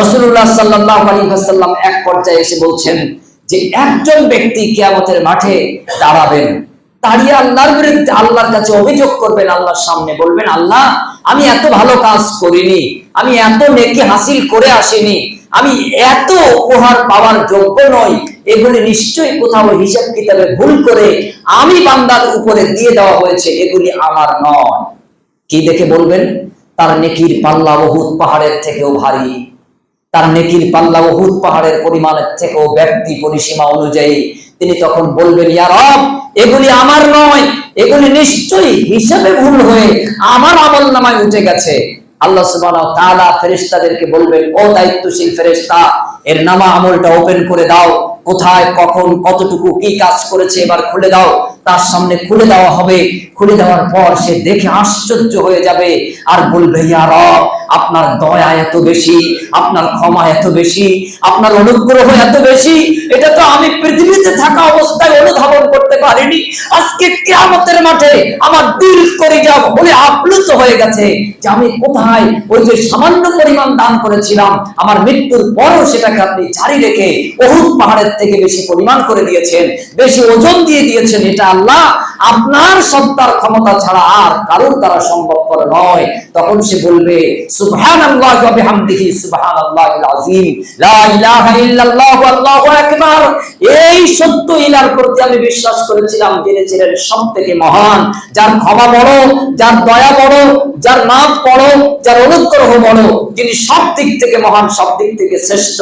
রসুল্লাহ সাল্লাহ আলী হাসাল্লাম এক পর্যায়ে এসে বলছেন যে একজন ব্যক্তি কিয়ামতের মাঠে দাঁড়াবেন দাঁড়িয়ে আল্লাহর বিরুদ্ধে আল্লাহর কাছে অভিযোগ করবেন, আল্লাহর সামনে বলবেন, আল্লাহ, আমি এত ভালো কাজ করিনি, আমি এত নেকি হাসিল করে আসিনি, আমি এত উপহার পাওয়ার যোগ্য নই, এগুলি নিশ্চয়ই কোথাও হিসাব কিতাবে ভুল করে আমি বান্দার উপরে দিয়ে দেওয়া হয়েছে, এগুলি আমার নয়। কি দেখে বলবেন? তার নেকির পাল্লা বহুত পাহাড়ের থেকেও ভারী। তার নেকির পাল্লা উহুদ পাহাড়ের পরিমাণের থেকেও ব্যক্তি পরিসীমা অনুযায়ী তিনি তখন বলবেন, ইয়া রব, এগুলি আমার নয়, এগুলি নিশ্চয়ই হিসাবে ভুল হয়ে আমার আমল নামায় উঠে গেছে। আল্লাহ সুবহানাহু তাআলা ফেরেশতাদেরকে বলবেন, ও দায়িত্বশীল ফেরেশতা, এর নামা আমলটা ওপেন করে দাও। কোথায়, কখন, কতটুকু, কি কাজ করেছে এবার খুলে দাও। তার সামনে খুলে দেওয়া হবে। খুলে দেওয়ার পর সে দেখে আশ্চর্য হয়ে যাবে আর বলবে, ইয়া রব আপনার দয়া এত বেশি, আপনার ক্ষমা এত বেশি, আপনার অনুগ্রহ এত বেশি, এটা তো আমি পৃথিবীতে থাকা অবস্থায় অনুধাবন করতে পারিনি। আজকে কিয়ামতের মাঠে আমার দিল করে যাব বলে আপ্লুত হয়ে গেছে যে আমি কোথায় ওই যে সামান্য পরিমাণ দান করেছিলাম, আমার মৃত্যুর পরও সেটাকে আপনি জারি রেখে অহুত পাহাড়ের থেকে বেশি পরিমাণ করে দিয়েছেন, বেশি ওজন দিয়ে দিয়েছেন, এটা আল্লাহ আপনার সত্তার ক্ষমতা ছাড়া আর কারোর দ্বারা সম্ভবপর নয়। তখন সে বলবে সুবহানাল্লাহ ওয়া বিহামদিহি সুবহানাল্লাহিল আযীম। লা ইলাহা ইল্লাল্লাহু আল্লাহু আকবার। এই সত্য ইলার প্রতি আমি বিশ্বাস করেছিলাম মহান। যার ক্ষমা বড়, যার দয়া বড়, যার নাম বড় যার অনুগ্রহ বড়, যিনি সব দিক থেকে মহান, সব দিক থেকে শ্রেষ্ঠ।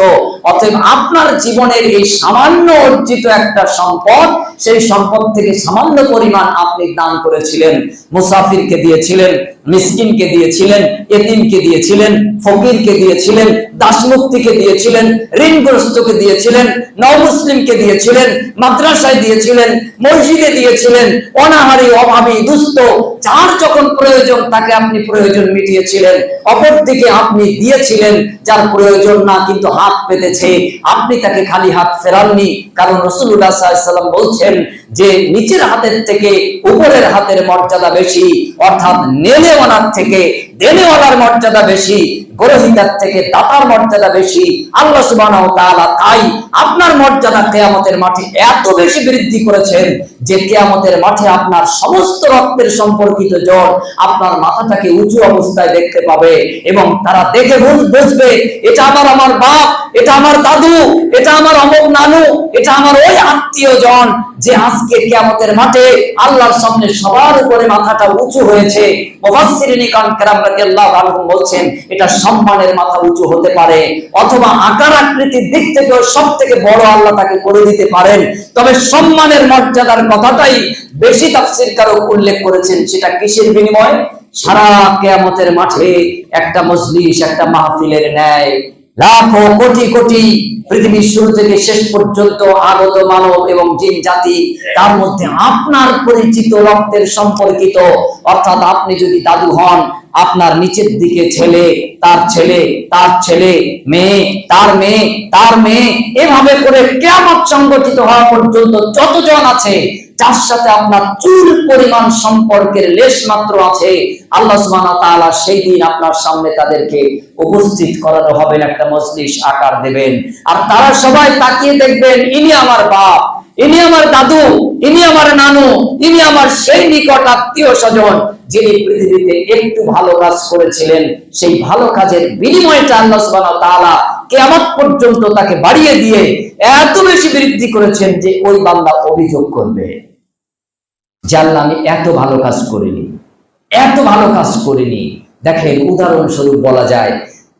অতএব আপনার জীবনের এই সামান্য অর্জিত একটা সম্পদ, সেই সম্পদ থেকে সামান্য পরিমাণ আপনি দান করেছিলেন, মুসাফিরকে দিয়েছিলেন। মিসকিনকে দিয়েছিলেন, এতিমকে দিয়েছিলেন, ফকিরকে দিয়েছিলেন, দাসমুক্তিকে দিয়েছিলেন, ঋণগ্রস্তকে দিয়েছিলেন নবমুসলিমকে দিয়েছিলেন, মাদ্রাসায় দিয়েছিলেন, মসজিদে দিয়েছিলেন, অনাহারী, অভাবী, দুস্থ, যার যখন প্রয়োজন তাকে আপনি প্রয়োজন মিটিয়েছিলেন, অপরদিকে আপনি দিয়েছিলেন, যার প্রয়োজন না কিন্তু হাত পেতেছে, আপনি তাকে খালি হাত ফেরাননি, কারণ রসুল্লাহ সাল্লাম বলছেন যে, নিচের হাতের থেকে উপরের হাতের মর্যাদা বেশি, অর্থাৎ নেলেওয়ালার থেকে দেনেওয়ালার মর্যাদা বেশি। গ্রহিতার থেকে দাতার মর্যাদা বেশি। আল্লাহ তাআলা তাই আপনার মর্যাদা কিয়ামতের মাঠে এত বেশি বৃদ্ধি করেছেন যে কিয়ামতের মাঠে আপনার সমস্ত রক্তের সম্পর্কিত জন আপনার মাথাটাকে উঁচু অবস্থায় দেখতে পাবে এবং তারা দেখে বুঝবে, এটা আমার আমার বাপ, এটা আমার দাদু, এটা আমার অমুক নানু, এটা আমার ওই আত্মীয় জন যে আজকে কিয়ামতের মাঠে আল্লাহর সামনে সবার উপরে মাথাটা উঁচু হয়েছে। বলছেন, এটা সম্মানের মাথা উঁচু হতে পারে, অথবা আকার আকৃতির দিক থেকেও সব থেকে বড় আল্লাহ তাকে করে দিতে পারেন। তবে সম্মানের মর্যাদার কথাটাই বেশি তাফসির কারক উল্লেখ করেছেন, সেটা কিসের বিনিময়? সারা কেয়ামতের মাঠে একটা মজলিস, একটা মাহফিলের ন্যায়, লাখো কোটি কোটি পৃথিবীর শুরু থেকে শেষ পর্যন্ত আগত মানব এবং জিন জাতি, তার মধ্যে আপনার পরিচিত রক্তের সম্পর্কিত, অর্থাৎ আপনি যদি দাদু হন, আপনার নিচের দিকে ছেলে, তার ছেলে তার ছেলে, মেয়ে, তার মেয়ে তার মেয়ে, এভাবে করে কেমন সংগঠিত হওয়া পর্যন্ত যতজন আছে যার সাথে আপনার চুল পরিমাণ সম্পর্কের লেশ মাত্র আছে, আল্লাহ তাআলা সেই দিন আপনার সামনে তাদেরকে উপস্থিত করানো হবেন একটা মজলিস আকার দেবেন। আর তারা সবাই তাকিয়ে দেখবেন, ইনি আমার বাপ, ইনি আমার দাদু, ইনি আমার নানু, ইনি আমার সেই নিকট আত্মীয় স্বজন। যিনি পৃথিবীতে একটু ভালো কাজ করেছিলেন, সেই ভালো কাজের বিনিময়টা আল্লাহ সুবহানাহু তাআলা কিয়ামত পর্যন্ত তাকে বাড়িয়ে দিয়ে এত বেশি বৃদ্ধি করেছেন যে ওই বান্দা অভিযোগ করবে যে, আল্লাহ, আমি এত ভালো কাজ করিনি, এত ভালো কাজ করিনি। দেখেন, উদাহরণস্বরূপ বলা যায়,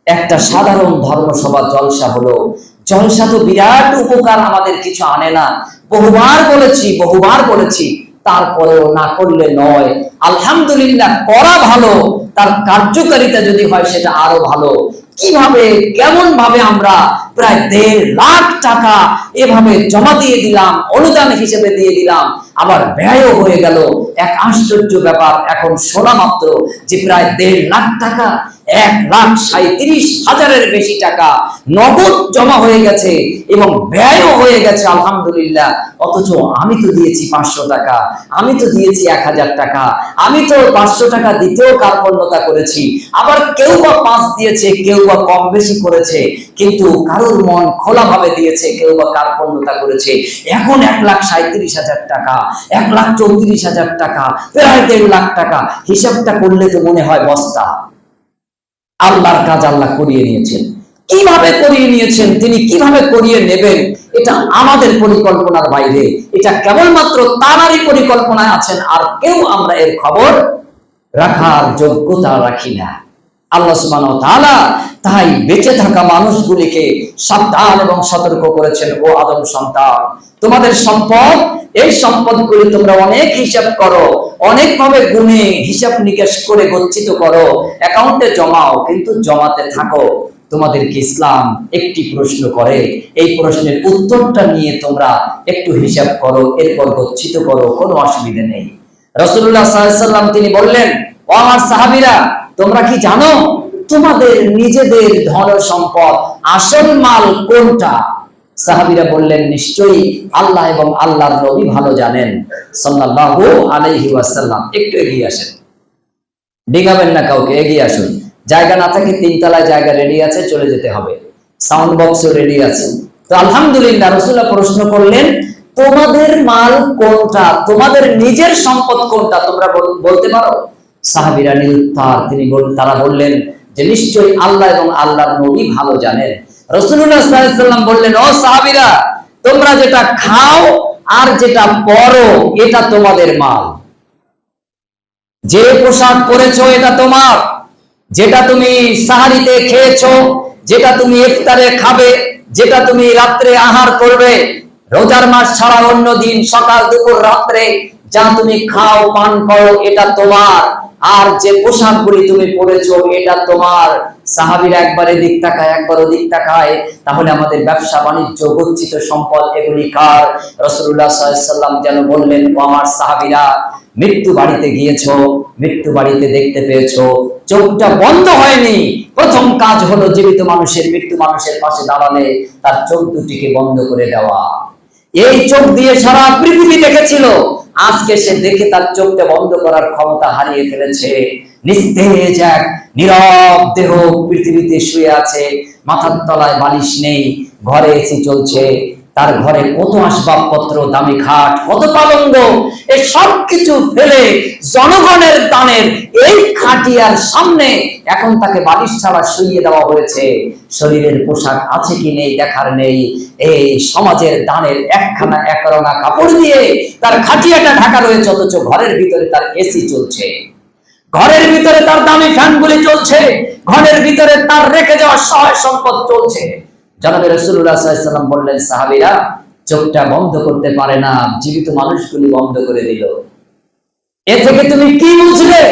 একটা সাধারণ ধর্মসভা জলসা হলো, জলসা তো বিরাট উপকার আমাদের কিছু আনে না। বহুবার বলেছি বহুবার বলেছি তারপরেও না করলে নয়। আলহামদুলিল্লাহ, করা ভালো, তার কার্যকারিতা যদি হয় সেটা আরও ভালো। কীভাবে কেমন ভাবে আমরা প্রায় দেড় লাখ টাকা এভাবে জমা দিয়ে দিলাম, অনুদান হিসেবে দিয়ে দিলাম, আবার ব্যয়ও হয়ে গেল। এক আশ্চর্য ব্যাপার। এখন শোনা মাত্র, যে প্রায় দেড় লাখ টাকা, এক লাখ সাঁত্রিশ হাজারের বেশি টাকা নগদ জমা হয়ে গেছে এবং ব্যয়ও হয়ে গেছে, আলহামদুলিল্লাহ। অথচ আমি তো দিয়েছি পাঁচশো টাকা, আমি তো দিয়েছি এক হাজার টাকা, আমি তো পাঁচশো টাকা দিতেও কার্পণ্যতা করেছি। আবার কেউ বা পাঁচ দিয়েছে, কেউ বা কম বেশি করেছে, কিন্তু কারোর মন খোলাভাবে দিয়েছে, কেউ বা কার্পণ্যতা করেছে। এখন এক লাখ সাঁত্রিশ হাজার টাকা, এক লাখ চৌত্রিশ হাজার টাকা প্রায় দেড় লাখ টাকা। হিসাবটা করলে তো মনে হয় বস্তা। আল্লাহর কাজ আল্লাহ করিয়ে নিয়েছেন। কীভাবে করিয়ে নিয়েছেন, তিনি কীভাবে করিয়ে নেবেন, এটা আমাদের পরিকল্পনার বাইরে। এটা কেবলমাত্র তারারই পরিকল্পনায় আছেন, আর কেউ আমরা এর খবর রাখার যোগ্যতা রাখি না। আল্লাহ ওয়া তাই বেঁচে থাকা মানুষগুলিকে সাবধান এবং সতর্ক করেছেন, ও আদম সন্তান। তোমাদের সম্পদ, এই সম্পদগুলি তোমরা অনেক হিসাব করো অনেক ভাবে গুণে হিসাব নিকেশ করে গচ্ছিত করো, অ্যাকাউন্টে জমাও, কিন্তু জমাতে থাকো। তোমাদেরকে ইসলাম একটি প্রশ্ন করে? এই প্রশ্নের উত্তরটা নিয়ে তোমরা একটু হিসাব করো, এরপর গচ্ছিত করো, কোনো অসুবিধা নেই। রসুল্লাহ সাল্লাম তিনি বললেন, ও আমার সাহাবিরা তোমরা কি জানো? তোমাদের নিজেদের ধন সম্পদ, আসল মাল কোনটা? সাহাবিরা বললেন, নিশ্চয়ই আল্লাহ এবং আল্লাহর নবী ভালো জানেন। সাল্লাল্লাহু আলাইহি ওয়াসাল্লাম, একটু এগিয়ে আসেন। ডিঙাবেন না কাউকে, এগিয়ে আসুন। জায়গা না থাকে, তিনতলায় জায়গা রেডি আছে, চলে যেতে হবে। সাউন্ড বক্সও রেডি আছে। তো আলহামদুলিল্লাহ রসুল্লাহ প্রশ্ন করলেন, তোমাদের মাল কোনটা? তোমাদের নিজের সম্পদ কোনটা? তোমরা বল- বলতে পারো? সাহাবিরা নিরুত্তর তিনি তারা বললেন যে, নিশ্চয়ই আল্লাহ এবং আল্লাহর নবী ভালো জানেন। বললেন, ও সাহাবিরা, তোমরা যেটা খাও আর যেটা পরো, এটা তোমাদের মাল। যে পোশাক পরেছো, এটা তোমার। যেটা তুমি সাহারিতে খেয়েছো, যেটা তুমি ইফতারে খাবে, যেটা তুমি রাত্রে আহার করবে, রোজার মাস ছাড়া অন্য দিন সকাল দুপুর রাত্রে যা তুমি খাও, পান করো, এটা তোমার। আর যে পোশাক পোশাকগুলি তুমি পরেছো, এটা তোমার। সাহাবিরা একবার এদিক তাকায়, একবার ওদিক তাকায়। তাহলে আমাদের ব্যবসা বাণিজ্য গচ্ছিত সম্পদ, এগুলি কার? রসুল্লাহ সাল্লাম যেন বললেন, ও আমার সাহাবিরা, মৃত্যু বাড়িতে গিয়েছো, মৃত্যু বাড়িতে দেখতে পেয়েছ। চোখটা বন্ধ হয়নি। প্রথম কাজ হলো জীবিত মানুষের, মৃত্যু মানুষের পাশে দাঁড়ালে তার চোখ দুটিকে বন্ধ করে দেওয়া। এই চোখ দিয়ে সারা পৃথিবী দেখেছিল। আজকে সে দেখে তার চোখটা বন্ধ করার ক্ষমতা হারিয়ে ফেলেছে। নিস্তেজ এক নীরব দেহ পৃথিবীতে শুয়ে আছে, মাথার তলায় বালিশ নেই, ঘরে এসে চলছে। তার ঘরে কত আসবাবপত্র, দামি খাট, কত পালঙ্গ এই সব কিছু ফেলে জনগণের দানের এই খাটিয়ার সামনে এখন তাকে বালিশ ছাড়া শুইয়ে দেওয়া হয়েছে। শরীরের পোশাক আছে কি নেই দেখার নেই। এই সমাজের দানের একখানা একরঙা কাপড় দিয়ে তার খাটিয়াটা ঢাকা রয়েছে, অথচ ঘরের ভিতরে তার এসি চলছে। ঘরের ভিতরে তার দামি ফ্যানগুলি চলছে, ঘরের ভিতরে তার রেখে যাওয়া সহায় সম্পদ চলছে। জনাবে রসুল্লাহ সাল্লাম বললেন, সাহাবিরা চোখটা বন্ধ করতে পারে না, জীবিত মানুষগুলি বন্ধ করে দিল। এ থেকে তুমি কি বুঝলে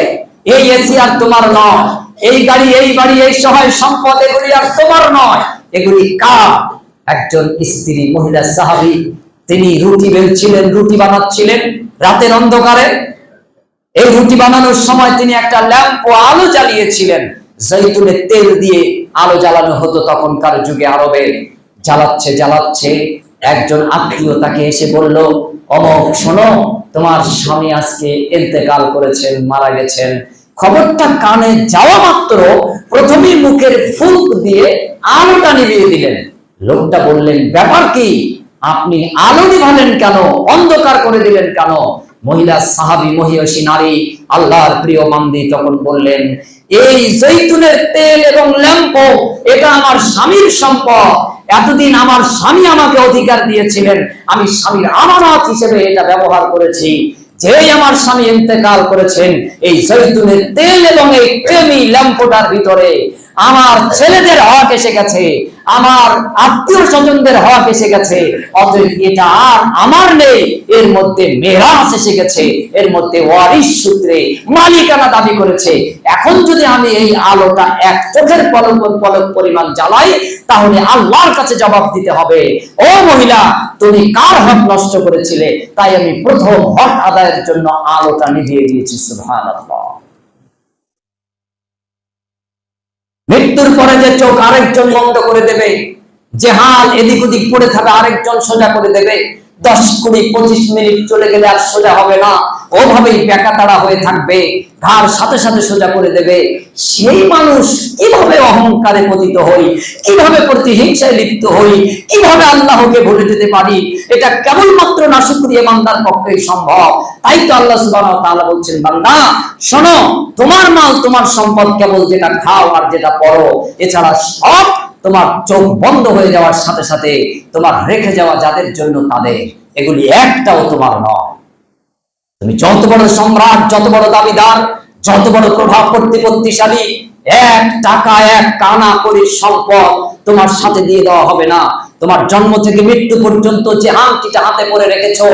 এই এসি আর তোমার নয়। এই গাড়ি, এই বাড়ি, এই সহায় সম্পদ এগুলি আর তোমার নয়। এগুলি কার? একজন স্ত্রী, মহিলা, সাহাবি, তিনি রুটি বেলছিলেন, রুটি বানাচ্ছিলেন রাতের অন্ধকারে। এই রুটি বানানোর সময় তিনি একটা ল্যাম্প ও আলো জ্বালিয়েছিলেন। জৈতুনের তেল দিয়ে আলো জ্বালানো হতো তখনকার যুগে আরবে। জ্বালাচ্ছে জ্বালাচ্ছে। একজন আত্মীয় তাকে এসে বলল, অমক, শোনো, তোমার স্বামী আজকে ইন্তেকাল করেছেন, মারা গেছেন। খবরটা কানে যাওয়া মাত্র প্রথমে মুখের ফুক দিয়ে আলোটা নিভিয়ে দিলেন। লোকটা বললেন, ব্যাপার কি? আপনি আলো নিভালেন কেন? অন্ধকার করে দিলেন কেন? মহিলা, সাহাবি, মহিয়সী, নারী আল্লাহর প্রিয় মান্দি তখন বললেন, এই জৈতুনের তেল এবং ল্যাম্প, এটা আমার স্বামীর সম্পদ। এতদিন আমার স্বামী আমাকে অধিকার দিয়েছিলেন। আমি স্বামীর আমানত হিসেবে এটা ব্যবহার করেছি। যেই আমার স্বামী ইন্তেকাল করেছেন, এই জৈতুনের তেল এবং এই প্রেমী ল্যাম্পটার ভিতরে আমার ছেলেদের হক এসে গেছে। আমার আত্মীয় স্বজনদের হক এসে গেছে। অতএব এটা আর আমার নেই। এর মধ্যে মেরাজ এসে গেছে। এর মধ্যে ওয়ারিশ সূত্রে মালিকানা দাবি করেছে। এখন যদি আমি এই আলোটা এক চোখের পলক পলক পরিমাণ জ্বালাই, তাহলে আল্লাহর কাছে জবাব দিতে হবে। ও মহিলা, তুমি কার হক নষ্ট করেছিলে? তাই আমি প্রথম হক আদায়ের জন্য আলোটা নিভিয়ে দিয়েছি, সুবহানাল্লাহ। মৃত্যুর পরে যে চোখ আরেকজন বন্ধ করে দেবে, যে হাল এদিক ওদিক পড়ে থাকা আরেকজন সোজা করে দেবে, দশ কুড়ি পঁচিশ মিনিট চলে গেলে আর সোজা হবে না। ওভাবেই বেকা তাড়া হয়ে থাকবে, ঘাড় সাথে সাথে সোজা করে দেবে। সেই মানুষ কীভাবে অহংকারে পতিত হই, কীভাবে প্রতিহিংসায় লিপ্ত হই, কীভাবে আল্লাহকে ভুলে যেতে পারি, এটা কেবলমাত্র না শুক্রিয়া বান্দার পক্ষেই সম্ভব। তাই তো আল্লাহ সুবহানাহু ওয়া বলছেন, বান্দা, শোনো, তোমার মাল, তোমার সম্পদ কেবল যেটা খাও আর যেটা পড়ো, এছাড়া সব তোমার চোখ বন্ধ হয়ে যাওয়ার সাথে সাথে তোমার রেখে যাওয়া যাদের জন্য তাদের, এগুলি একটাও তোমার নয়। তুমি যত বড় সম্রাট, যত বড় দাবিদার, যত বড় প্রভাব প্রতিপত্তিশালী, এক টাকা, এক কানা করে সম্পদ তোমার সাথে দিয়ে দেওয়া হবে না। তোমার জন্ম থেকে মৃত্যু পর্যন্ত যে আংটিটা হাতে পরে রেখেছো,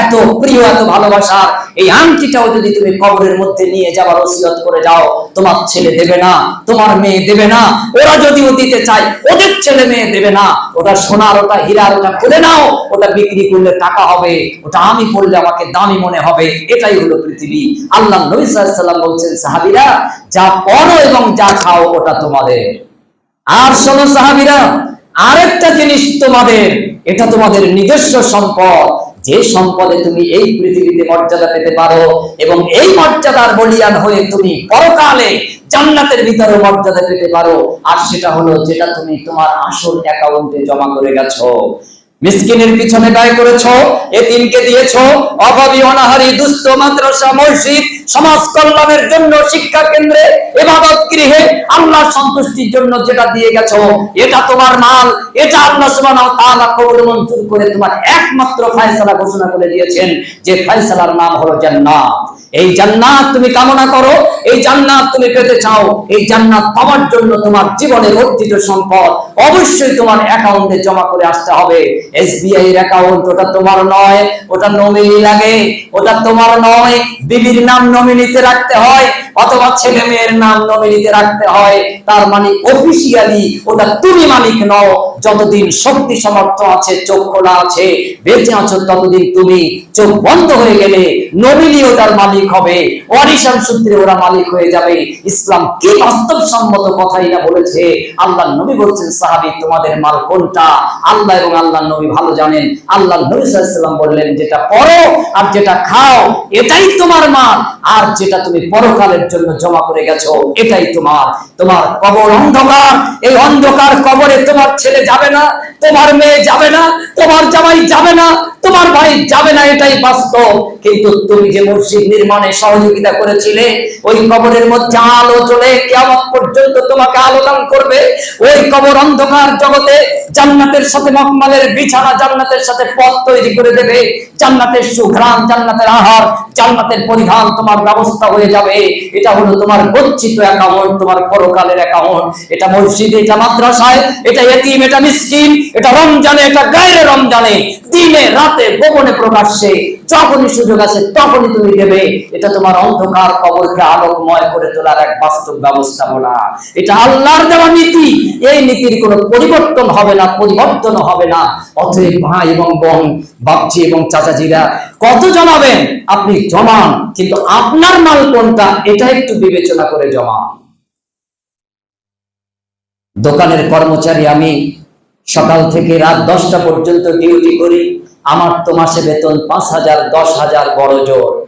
এত প্রিয়, এত ভালোবাসার, এই আংটিটাও যদি তুমি কবরের মধ্যে নিয়ে যাবার ওসিয়ত করে যাও, তোমার ছেলে দেবে না, তোমার মেয়ে দেবে না, ওরা যদিও দিতে চায়, ওদের ছেলে মেয়ে দেবে না, ওটা সোনার, ওটা হীরার, ওটা খুলে নাও, ওটা বিক্রি করলে টাকা হবে, ওটা আমি করলে আমাকে দামি মনে হবে, এটাই হলো পৃথিবী। আল্লাহ নবী সাল্লাল্লাহু সাল্লাম বলছেন, সাহাবীরা, যা পড়ো এবং যা খাও, ওটা তোমাদের। আর শোনো সাহাবীরা আরেকটা জিনিস তোমাদের, এটা তোমাদের নিজস্ব সম্পদ। যে সম্পদে তুমি এই পৃথিবীতে মর্যাদা পেতে পারো এবং এই মর্যাদার বলিয়ান হয়ে তুমি পরকালে জান্নাতের ভিতরে মর্যাদা পেতে পারো। আর সেটা হলো যেটা তুমি তোমার আসল অ্যাকাউন্টে জমা করে গেছো। মিসকিনের পিছনে ব্যয় করেছ, এতিমকে দিয়েছ। অভাবী অনাহারী, দুস্থ, মাদ্রাসা, মসজিদ, সমাজ কল্যাণের জন্য শিক্ষা কেন্দ্রে এবাদত গৃহে আল্লাহ সন্তুষ্টির জন্য যেটা দিয়ে গেছো, এটা তোমার মাল। এটা আল্লাহ সুবহানাহু তাআলা কবুল মঞ্জুর করে তোমার একমাত্র ফয়সালা ঘোষণা করে দিয়েছেন যে ফয়সালার নাম হলো জান্নাত। এই জান্নাত তুমি কামনা করো, এই জান্নাত তুমি পেতে চাও, এই জান্নাত পাওয়ার জন্য তোমার জীবনের অর্জিত সম্পদ অবশ্যই তোমার অ্যাকাউন্টে জমা করে আসতে হবে। এসবিআই এর অ্যাকাউন্ট ওটা তোমার নয়, ওটা নমিনি লাগে, ওটা তোমার নয়। বিবির নাম নমিনিতে রাখতে হয়, অথবা ছেলে মেয়ের নাম নমিনিতে রাখতে হয়, তার মানে অফিসিয়ালি ওটা তুমি মালিক নও যতদিন শক্তি সমর্থ আছে, চোখ খোলা আছে, বেঁচে আছো, ততদিন তুমি চোখ বন্ধ হয়ে গেলে নমিনি ওটার মালিক হবে। অরিশান সূত্রে ওরা মালিক হয়ে যাবে। ইসলাম কি বাস্তবসম্মত কথাই না বলেছে? আল্লাহ নবী বলছেন, সাহাবী, তোমাদের মাল কোনটা? আল্লাহ এবং আল্লাহ নবী ভালো জানেন। আল্লাহ নবী সাল্লাম বললেন, যেটা পড়ো আর যেটা খাও, এটাই তোমার মাল। আর যেটা তুমি পরকালের জন্য জমা করে গেছো, এটাই তোমার। তোমার কবর অন্ধকার। এই অন্ধকার কবরে তোমার ছেলে যাবে না তোমার মেয়ে যাবে না তোমার জামাই যাবে না তোমার ভাই যাবে না, এটাই বাস্তব। কিন্তু তুমি যে মসজিদ নির্মাণে সহযোগিতা করেছিলে, ওই কবরের মধ্যে আলো চলে কিয়ামত পর্যন্ত তোমাকে আলো দান করবে। ওই কবর অন্ধকার জগতে জান্নাতের সাথে মকমালের বিছানা জান্নাতের সাথে পথ তৈরি করে দেবে। জান্নাতের সুঘ্রাণ, জান্নাতের আহার, জান্নাতের পরিধান তোমার ব্যবস্থা হয়ে যাবে। এটা হলো তোমার গচ্ছিত অ্যাকাউন্ট তোমার পরকালের অ্যাকাউন্ট এটা মসজিদে, এটা মাদ্রাসায়, এটা এতিম, এটা মিসকিন, এটা রমজানে, এটা গায়ের রমজানে, দিনে রাতে গোপনে প্রকাশ্যে যখনই সুযোগ আছে তখনই তুমি দেবে। এটা তোমার অন্ধকার কবরকে আলোকময় করে তোলার এক বাস্তব ব্যবস্থাপনা। এটা আল্লাহর দেওয়া নীতি। এই নীতির কোনো পরিবর্তন হবে না, পরিবর্তন হবে না। অতএব ভাই এবং বোন, বাপজি এবং চাচাজিরা, কত জমাবেন? আপনি জমান, কিন্তু আপনার মাল কোনটা? এটা একটু বিবেচনা করে জমান। দোকানের কর্মচারী আমি সকাল থেকে রাত দশটা পর্যন্ত ডিউটি করি। আমার তো মাসে বেতন পাঁচ হাজার, দশ হাজার, বড় জোর।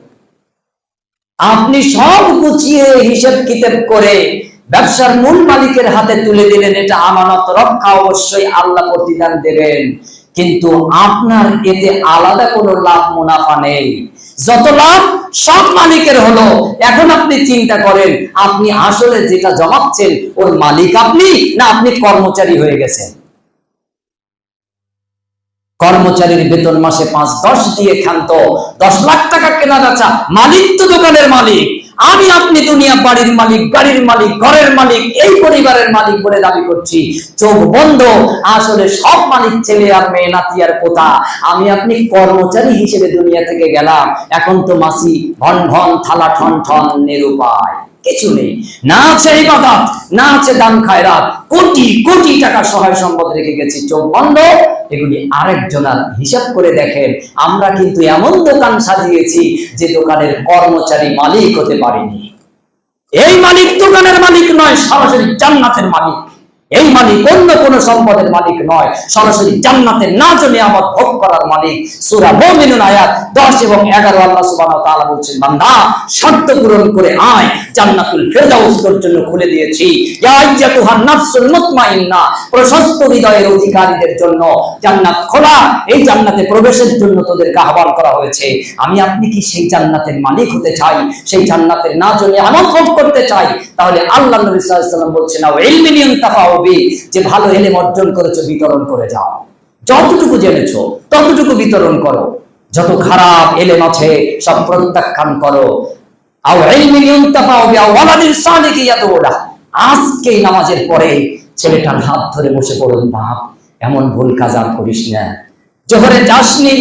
আপনি সব গুছিয়ে হিসেব কিতাব করে ব্যবসার মূল মালিকের হাতে তুলে দিলেন, এটা আমানত রক্ষা অবশ্যই আল্লাহ প্রতিদান দেবেন। কিন্তু আপনার এতে আলাদা কোনো লাভ, মুনাফা নেই। যত লাভ সব মালিকের হলো। এখন আপনি চিন্তা করেন, আপনি আসলে যেটা জমাচ্ছেন, ওর মালিক আপনি না আপনি কর্মচারী হয়ে গেছেন? কর্মচারীর বেতন মাসে পাঁচ, দশ দিয়ে খান্ত দশ লাখ টাকা কেনা বেচা মালিক তো দোকানের মালিক। আমি আপনি দুনিয়া বাড়ির মালিক, গাড়ির মালিক, ঘরের মালিক, এই পরিবারের মালিক বলে দাবি করছি। চোখ বন্ধ। আসলে সব মালিক ছেলে আর মেয়ে, নাতি আর পোতা। আমি আপনি কর্মচারী হিসেবে দুনিয়া থেকে গেলাম। এখন তো মাসি ভন ভন, থালা ঠন ঠন নিরুপায় কিছু নেই। না আছে ইবাদত না আছে দান খায়রাত। কোটি কোটি টাকা সহায় সম্পদ রেখে গেছি, চোখ বন্ধ। এগুলি আরেকজন হিসাব করে দেখেন। আমরা কিন্তু এমন দোকান সাজিয়েছি যে দোকানের কর্মচারী মালিক হতে পারিনি। এই মালিক দোকানের মালিক নয়, সরাসরি জান্নাতের মালিক। এই মালিক অন্য কোন সম্পদের মালিক নয়। সরাসরি জান্নাতের না জন্য আমার ভোগ করার মালিক। সূরা মুমিনুন আয়াত 10 এবং 11 আল্লাহ সুবহানাহু ওয়া তাআলা বলছেন, বান্দা, শর্ত পূরণ করে আয়। জান্নাতুল ফেরদাউস তোর জন্য খুলে দিয়েছি। ইয়া আইয়াতুহান নাফসুল মুতমাইন্না, প্রশস্ত হৃদয়ের অধিকারীদের জন্য জান্নাত খোলা। এই জান্নাতে প্রবেশের জন্য তোদেরকে আহ্বান করা হয়েছে। আমি আপনি কি সেই জান্নাতের মালিক হতে চাই? সেই জান্নাতের না জন্য আমল ভোগ করতে চাই? তাহলে আল্লাহ নবী সাল্লাল্লাহু আলাইহি ওয়াসাল্লাম বলছেন না ইলমিনিয়ান তাফাউবি যে ভালো এলেম অর্জন করেছ বিতরণ করে যাও। যতটুকু জেনেছো, ততটুকু বিতরণ করো। যত খারাপ এলেম আছে, সব প্রত্যাখ্যান করো। আজকেই নামাজের পরে ছেলেটার হাত ধরে বসে পড়ুন, বাপ, এমন ভুল কাজ আর করিস না। জোহরে যাসনি,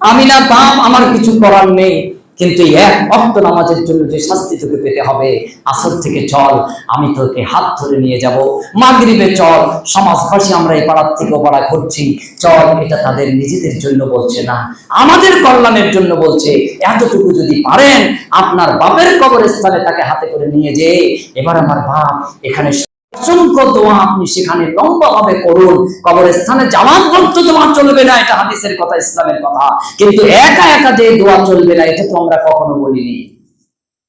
আমি না বাপ আমার কিছু করার নেই। কিন্তু এক ভক্ত নামাজের জন্য যে শাস্তি তোকে পেতে হবে, আসর থেকে চল, আমি তোকে হাত ধরে নিয়ে যাব। মাগরিবে চল, সমাজবাসী আমরা এই পাড়ার থেকে পাড়া ঘুরছি। চল, এটা তাদের নিজেদের জন্য বলছে না, আমাদের কল্যাণের জন্য বলছে। এতটুকু যদি পারেন, আপনার বাপের কবরস্থানে তাকে হাতে করে নিয়ে যে এবার আমার বাপ এখানে অসংখ্য দোয়া আপনি সেখানে লম্বা ভাবে করুন। কবরস্থানে জামাতবদ্ধ দোয়া চলবে না, এটা হাদিসের কথা, ইসলামের কথা। কিন্তু একা একা যে দোয়া চলবে না, এটা তো আমরা কখনো বলিনি।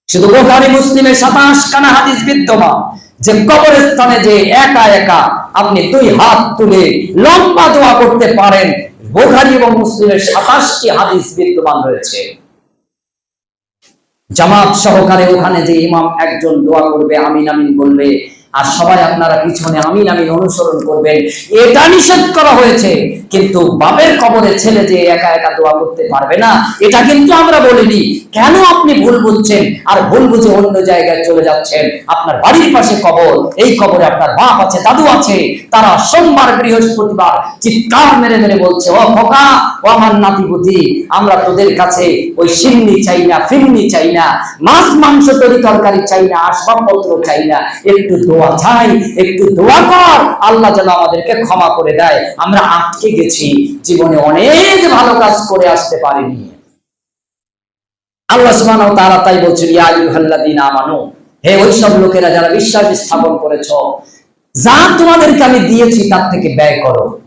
শুধু বোখারি, মুসলিমের সাতাশ খানা হাদিস বিদ্যমান যে কবরস্থানে যে একা একা আপনি দুই হাত তুলে লম্বা দোয়া করতে পারেন। বোখারি এবং মুসলিমের সাতাশটি হাদিস বিদ্যমান রয়েছে। জামাত সহকারে ওখানে যে ইমাম একজন দোয়া করবে, আমিন আমিন বলবে আর সবাই আপনারা পিছনে আমিন আমিন অনুসরণ করবেন। এটা নিষেধ করা হয়েছে, কিন্তু বাপের কবরে ছেলে যে একা একা দোয়া করতে পারবে না, এটা কিন্তু আমরা বলিনি। কেন আপনি ভুল বুঝছেন? আর ভুল বুঝে অন্য জায়গায় চলে যাচ্ছেন? আপনার বাড়ির পাশে কবর, এই কবরে আপনার বাপ আছে, দাদু আছে, তারা সোমবার, বৃহস্পতিবার চিৎকার মেরে মেরে বলছে, ও খোকা, ও আমার নাতিপুতি, আমরা তোদের কাছে ওই সিন্নি চাই না ফিরনি চাই না, মাছ, মাংস, তরি তরকারি চাই না, আসবাবপত্র চাই না, একটু দোয়া চাই, একটু দোয়া কর। আল্লাহ যেন আমাদেরকে ক্ষমা করে দেয়। আমরা আটকে গেছি, জীবনে অনেক ভালো কাজ করে আসতে পারিনি। আল্লাহ তাই বলছেন হে ওই সব লোকেরা যারা বিশ্বাস স্থাপন করেছ, যা তোমাদেরকে আমি দিয়েছি তার থেকে ব্যয় করো।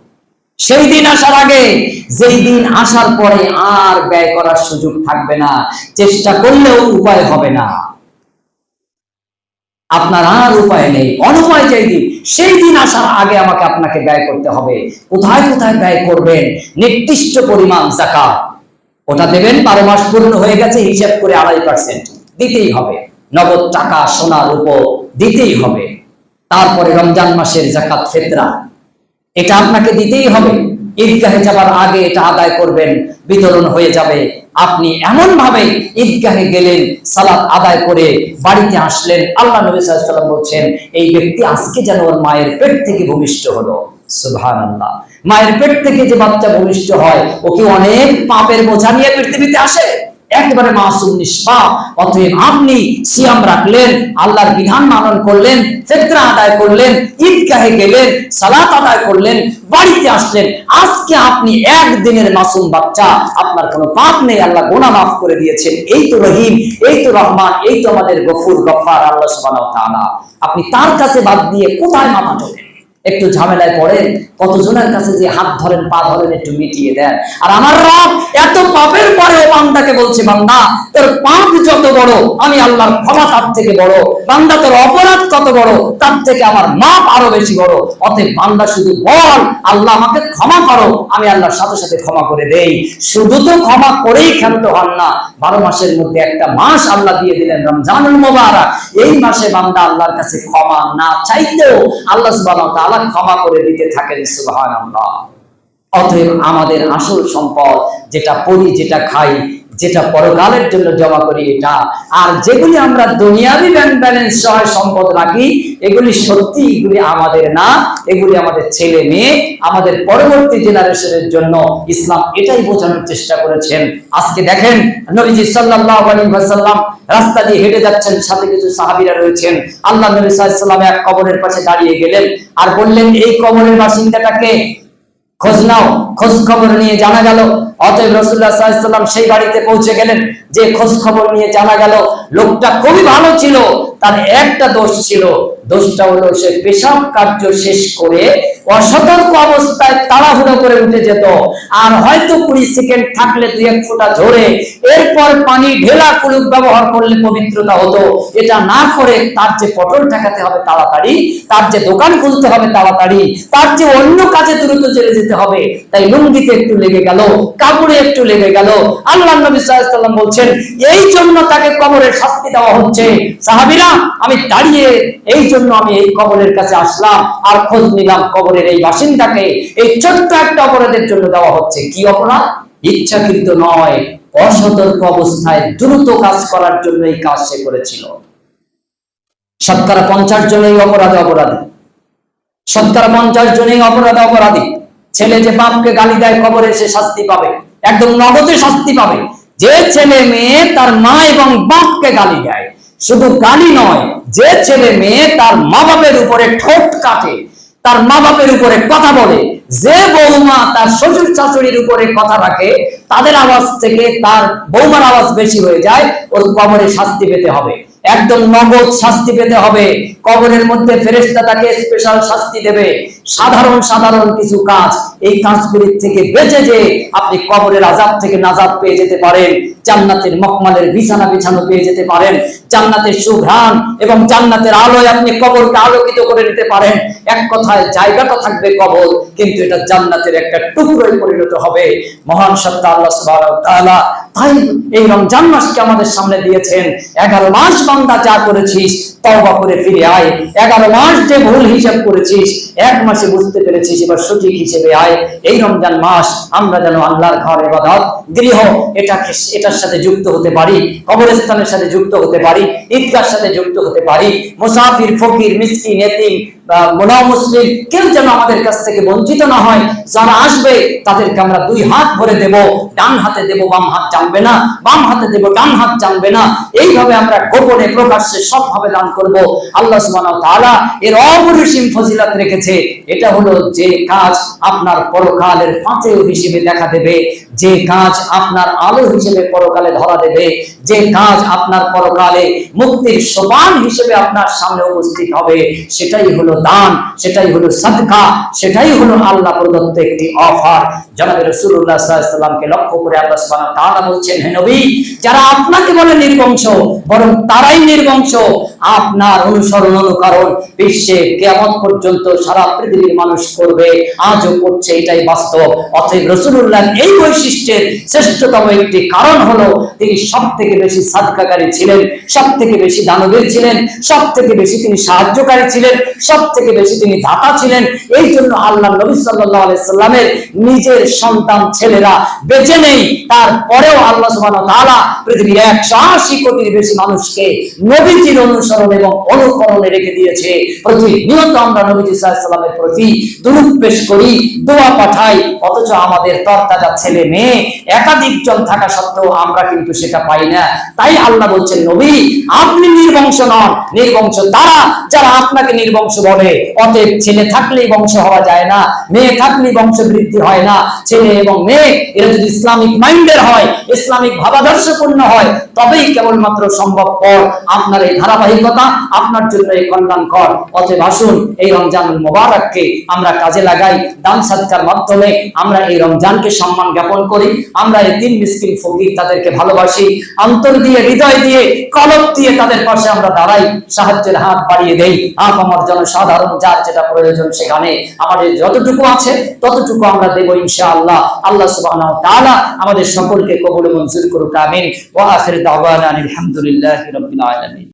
সেই দিন আসার আগে, যেই দিন আসার পরে আর ব্যয় করার সুযোগ থাকবে না। চেষ্টা করলেও উপায় হবে না। আপনার আর উপায় নেই, অনুপায় যেই দিন সেই দিন আসার আগে আমাকে আপনাকে ব্যয় করতে হবে। কোথায় কোথায় ব্যয় করবেন? নির্দিষ্ট পরিমাণ জাকাত। ওটা দেবেন, বারো মাস পূর্ণ হয়ে গেছে, হিসাব করে আড়াই পার্সেন্ট দিতেই হবে। নগদ টাকা সোনা রূপ দিতেই হবে। তারপরে রমজান মাসের জাকাত ফেতরা। এটা আপনাকে দিতেই হবে। ঈদগাহে যাবার আগে এটা আদায় করবেন, বিতরণ হয়ে যাবে। আপনি এমন ভাবে ঈদগাহে গেলেন, সালাত আদায় করে বাড়িতে আসলেন। আল্লাহ নবী আলাইহি বলছেন, এই ব্যক্তি আজকে যেন ওর মায়ের পেট থেকে ভূমিষ্ঠ হলো। সুবহানাল্লাহ। মায়ের পেট থেকে যে বাচ্চা ভূমিষ্ঠ হয় ও কি অনেক পাপের বোঝা নিয়ে পৃথিবীতে আসে। একেবারে মাসুম নিষ্পাপ। অতএব আপনি সিয়াম রাখলেন, আল্লাহর বিধান পালন করলেন, ফেতরা আদায় করলেন, ঈদগাহে গেলেন, সালাত আদায় করলেন, বাড়িতে আসলেন। আজকে আপনি একদিনের মাসুম বাচ্চা, আপনার কোনো পাপ নেই, আল্লাহ গোনা মাফ করে দিয়েছেন। এই তো রহিম, এই তো রহমান, এই তো আমাদের গফুর গফার আল্লাহ সুবহানাহু ওয়া তাআলা। আপনি তার কাছে বাদ দিয়ে কোথায় মাথা ঠোকেন একটু ঝামেলায় পড়েন, কতজনের কাছে যে হাত ধরেন, পা ধরেন একটু মিটিয়ে দেন। আর আমার রব এত পাপের পরে বান্দাকে বলছে, বান্দা, তোর পাপ যত বড়, আমি আল্লাহর ক্ষমা তার থেকে বড়। বান্দা, তোর অপরাধ কত বড়, তার থেকে আমার মাপ আরও বেশি বড়। অতএব বান্দা, শুধু বল, আল্লাহ আমাকে ক্ষমা করো, আমি আল্লাহর সাথে সাথে ক্ষমা করে দেই। শুধু তো ক্ষমা করেই ক্ষান্ত হন না, বারো মাসের মধ্যে একটা মাস আল্লাহ দিয়ে দিলেন, রমজানুল মোবারক। এই মাসে বান্দা আল্লাহর কাছে ক্ষমা না চাইতেও আল্লাহ সুবহানাহু ওয়া তাআলা ক্ষমা করে দিতে থাকেন সুবহানাল্লাহ। অতএব আমাদের আসল সম্পদ যেটা পড়ি যেটা খাই যেটা পরকালের জন্য জমা করি এটা। আর যেগুলি আমরা দুনিয়াবি ব্যাংক ব্যালেন্স সহ সম্পদ রাখি, এগুলি সত্যি, এগুলি আমাদের না, এগুলি আমাদের ছেলে মেয়ে, আমাদের পরবর্তী জেনারেশনের জন্য ইসলাম এটাই বোঝানোর চেষ্টা করেছেন। আজকে দেখেন, নবীজি সাল্লাল্লাহু আলাইহি ওয়াসাল্লাম রাস্তা দিয়ে হেঁটে যাচ্ছেন, সাথে কিছু সাহাবীরা রয়েছেন। আল্লাহ নবী ওয়াসাল্লাম এক কবরের পাশে দাঁড়িয়ে গেলেন আর বললেন, এই কবরের বাসিন্দাটাকে খোঁজ নাও, খোঁজ খবর নিয়ে জানা গেল। অতএব রসুল্লাহ সাল্লাম সেই বাড়িতে পৌঁছে গেলেন যে খোঁজ খবর নিয়ে জানা গেল। লোকটা খুবই ভালো ছিল তার একটা দোষ ছিল। দোষটা হলো সে পেশাব কার্য শেষ করে অসতর্ক অবস্থায় তাড়াহুড়ো করে উঠে যেত। আর হয়তো কুড়ি সেকেন্ড থাকলে দুই এক ফোঁটা ঝরে এরপর পানি ঢেলা কুলুক ব্যবহার করলে পবিত্রতা হতো। এটা না করে তার যে পটল ঠেকাতে হবে তাড়াতাড়ি, তার যে দোকান খুলতে হবে তাড়াতাড়ি, তার যে অন্য কাজে দ্রুত চলে যেতে হবে। তাই লুঙ্গিতে একটু লেগে গেল, কাপড়ে একটু লেগে গেল। আল্লাহ নবী সাল্লাম বলছেন, এই জন্য তাকে কবরের শাস্তি দেওয়া হচ্ছে। সাহাবিরা আমি দাঁড়িয়ে এই জন্য আমি এই কবরের কাছে আসলাম, আর খোঁজ নিলাম কবরের এই বাসিন্দাকে। এই ছোট্ট একটা অপরাধের জন্য দেওয়া হচ্ছে। কি অপরাধ? ইচ্ছাকৃত নয়, অসতর্ক অবস্থায় দ্রুত কাজ করার জন্য এই কাজ সে করেছিল। শতকরা পঞ্চাশ জন এই অপরাধে অপরাধী। শতকরা পঞ্চাশ জন অপরাধে অপরাধী। ছেলে যে বাপকে গালি দেয় কবরে, সে শাস্তি পাবে। একদম নগদে শাস্তি পাবে। যে ছেলে মেয়ে তার মা এবং বাপকে গালি দেয় শুধু গালি নয়, যে ছেলে মেয়ে তার মা বাপের উপরে ঠোঁট কাটে তার মা বাপের উপরে কথা বলে, যে বৌমা তার শ্বশুর শাশুড়ির উপরে কথা রাখে, তাদের আওয়াজ থেকে তার বৌমার আওয়াজ বেশি হয়ে যায়, ওর কবরে শাস্তি পেতে হবে। একদম নগদ শাস্তি পেতে হবে। কবরের মধ্যে ফেরেশতা তাকে স্পেশাল শাস্তি দেবে। সাধারণ সাধারণ কিছু কাজ। এই কাজগুলির থেকে বেঁচে যে আপনি কবরের আজাব থেকে নাজাব পেয়ে যেতে পারেন। জান্নাতের মকমালের বিছানা বিছানো পেয়ে যেতে পারেন। জান্নাতের সুঘ্রাণ এবং জান্নাতের আলোয় আপনি কবরকে আলোকিত করে নিতে পারেন। এক কথায় জায়গাটা থাকবে কবর, কিন্তু এটা জান্নাতের একটা টুকরোয় পরিণত হবে। মহান সত্তা আল্লাহ তাই এই রমজান মাসকে আমাদের সামনে দিয়েছেন। এগারো মাস বান্দা যা করেছিস, তওবা করে ফিরে আয়। এগারো মাস যে ভুল হিসাব করেছিস, এক মাসে বুঝতে পেরেছিস এবার সঠিক হিসেবে আয়। এই রমজান মাস আমরা যেন আল্লাহর ঘর এবাদত গৃহ এটাকে এটার সাথে যুক্ত হতে পারি, কবরস্থানের সাথে যুক্ত হতে পারি, ঈদগার সাথে যুক্ত হতে পারি, মুসাফির, ফকির, মিসকিন এতিম মোনা মুসলিম কেউ যেন আমাদের কাছ থেকে বঞ্চিত না হয়, যারা আসবে, তাদেরকে আমরা দুই হাত ভরে দেব, ডান হাতে দেব, বাম হাত জানবে না, বাম হাতে দেব, ডান হাত জানবে না, এইভাবে আমরা গোপনে প্রকাশ্যে সবভাবে দান করব। আল্লাহ সুবহানাহু এর অপরিসীম ফজিলত রেখেছে, এটা হলো যে কাজ আপনার পরকালের পাঁচেও হিসেবে দেখা দেবে, যে কাজ আপনার আলো হিসেবে পরকালে ধরা দেবে। যে কাজ আপনার পরকালে মুক্তির সোপান হিসেবে আপনার সামনে উপস্থিত হবে, সেটাই হলো দান, সেটাই হলো সাদকা, সেটাই হলো আল্লাহ প্রদত্ত একটি অফার। জনাবে আলাইহি সাল্লামকে লক্ষ্য করে আল্লাহ সুবহানাহু তাআলা বলছেন, হে নবী, যারা আপনাকে বলে নির্বংশ, বরং তারাই নির্বংশ, আপনার অনুসরণ অনুকরণ বিশ্বে কিয়ামত পর্যন্ত সারা পৃথিবীর মানুষ করবে, আজও করছে এটাই বাস্তব। অতএব রাসূলুল্লাহ এই বৈশিষ্ট্যের শ্রেষ্ঠতম একটি কারণ হলো তিনি সব থেকে বেশি সাদকাকারী ছিলেন সব থেকে বেশি দানবীর ছিলেন সব থেকে বেশি তিনি সাহায্যকারী ছিলেন সব থেকে বেশি তিনি দাতা ছিলেন। এই জন্য আল্লাহ নবী সাল্লাল্লাহু আলাইহি সাল্লামের নিজের সন্তান ছেলেরা বেঁচে নেই। তারপরেও আল্লাহ সুবহানাহু ওয়া তাআলা পৃথিবীর 180 কোটির বেশি মানুষকে নবীজির অনুসরণ এবং অনুকরণে রেখে দিয়েছে। প্রতিনিয়ত আমরা নবীজি সাল্লামের প্রতি দুরূদ পেশ করি, দোয়া পাঠাই, অথচ আমাদের তরতাজা ছেলে মেয়ে একাধিক জন থাকা সত্ত্বেও আমরা কিন্তু সেটা পাই না। তাই আল্লাহ বলছেন, নবী, আপনি নির্বংশ নন। নির্বংশ তারা, যারা আপনাকে নির্বংশ বলে। অতএব ছেলে থাকলেই বংশ হওয়া যায় না, মেয়ে থাকলেই বংশ বৃদ্ধি হয় না। ছেলে এবং মেয়ে, এরা যদি ইসলামিক মাইন্ডের হয়, ইসলামিক ভাবাদর্শপূর্ণ হয়, তবেই কেবলমাত্র সম্ভবপর আপনার এই ধারাবাহিকতা, আপনার জন্য এই কল্যাণকর। অতএব আসুন, এই রমজানুল মোবারককে আমরা কাজে লাগাই। দান সাদকার মাধ্যমে আমরা এই রমজানকে সম্মান জ্ঞাপন করি। আমরা এই তিন মিসকিন ফকির তাদেরকে ভালোবাসি। অন্তর দিয়ে, হৃদয় দিয়ে, কলব দিয়ে তাদের পাশে আমরা দাঁড়াই, সাহায্যের হাত বাড়িয়ে দেই। আপ আমার জনসাধারণ, যার যেটা প্রয়োজন সেখানে আমাদের যতটুকু আছে, ততটুকু আমরা দেব ইনশাআল্লাহ। আল্লাহ সুবহানাহু ওয়া তাআলা আমাদের সকলকে কবুল মঞ্জুর করুক, আমিন। ওয়া আখির দাওয়ানা আলহামদুলিল্লাহি রাব্বিল আলামিন।